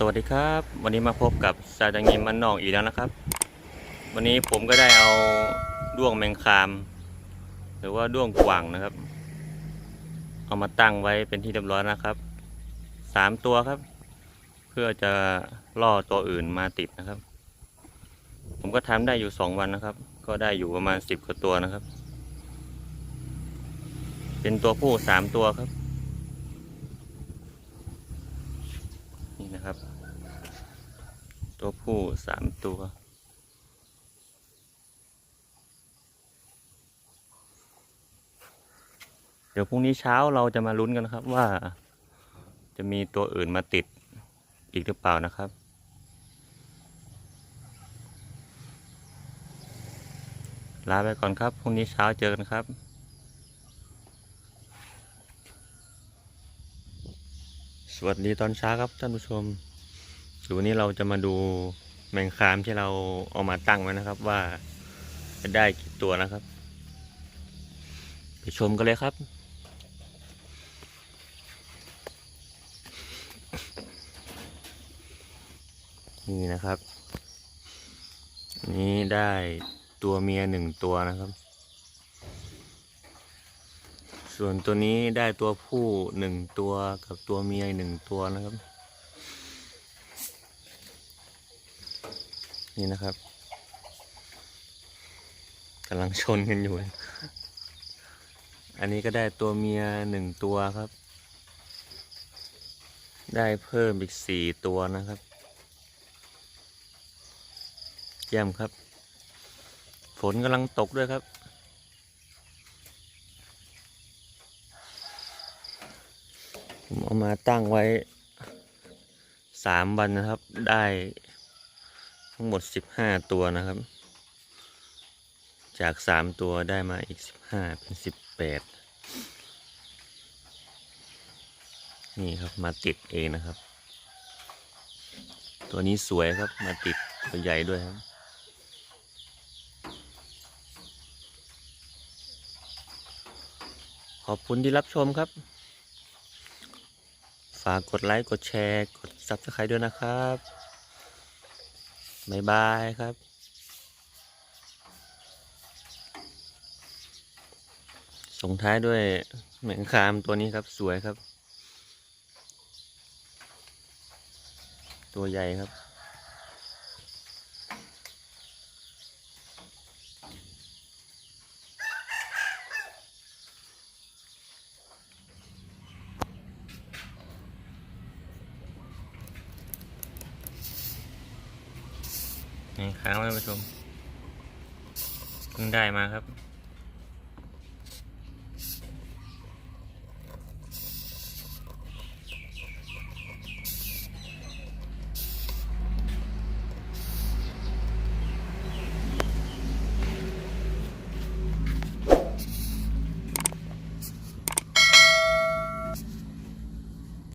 สวัสดีครับ วันนี้มาพบกับซาดังยิมมันนองอีกแล้วนะครับ วันนี้ผมก็ได้เอาด้วงแมงคาม หรือว่าด้วงกว่างนะครับ เอามาตั้งไว้เป็นที่เรียบร้อยนะครับสามตัวครับ เพื่อจะล่อตัวอื่นมาติดนะครับ ผมก็ทำได้อยู่สองวันนะครับ ก็ได้อยู่ประมาณสิบกว่าตัวนะครับ เป็นตัวผู้สามตัวครับ นี่นะครับ ตัวผู้สามตัว เดี๋ยวพรุ่งนี้เช้าเราจะมาลุ้นกันนะครับว่า จะมีตัวอื่นมาติดอีกหรือเปล่านะครับ ลาไปก่อนครับ พรุ่งนี้เช้าเจอกันครับสวัสดีตอนเช้าครับท่านผู้ชม เดี๋ยววันนี้เราจะมาดูแมงคามที่เราเอามาตั้งไว้นะครับว่าจะได้กี่ตัวนะครับ ไปชมกันเลยครับนี่นะครับนนี้ได้ตัวเมียหนึ่งตัวนะครับ ส่วนตัวนี้ได้ตัวผู้หนึ่งตัวกับตัวเมียหนึ่งตัวนะครับ นี่นะครับกำลังชนกันอยู่ อันนี้ก็ได้ตัวเมียหนึ่งตัวครับ ได้เพิ่มอีกสี่ตัวนะครับเยี่ยมครับ ฝนกำลังตกด้วยครับ ผมเอามาตั้งไว้สามวันนะครับ ได้ ทั้งหมดสิบห้าตัวนะครับ จากสามตัวได้มาอีกสิบห้าเป็นสิบแปดนี่ครับมาติดเองนะครับ ตัวนี้สวยครับมาติดตัวใหญ่ด้วยครับขอบคุณที่รับชมครับ ฝากกดไลค์ กดแชร์ กด Subscribe ด้วยนะครับ บ๊ายบายครับส่งท้ายด้วยแมงคามตัวนี้ครับสวยครับ ตัวใหญ่ครับ นี่ค้างไว้ท่านผู้ชมเพิ่งได้มาครับ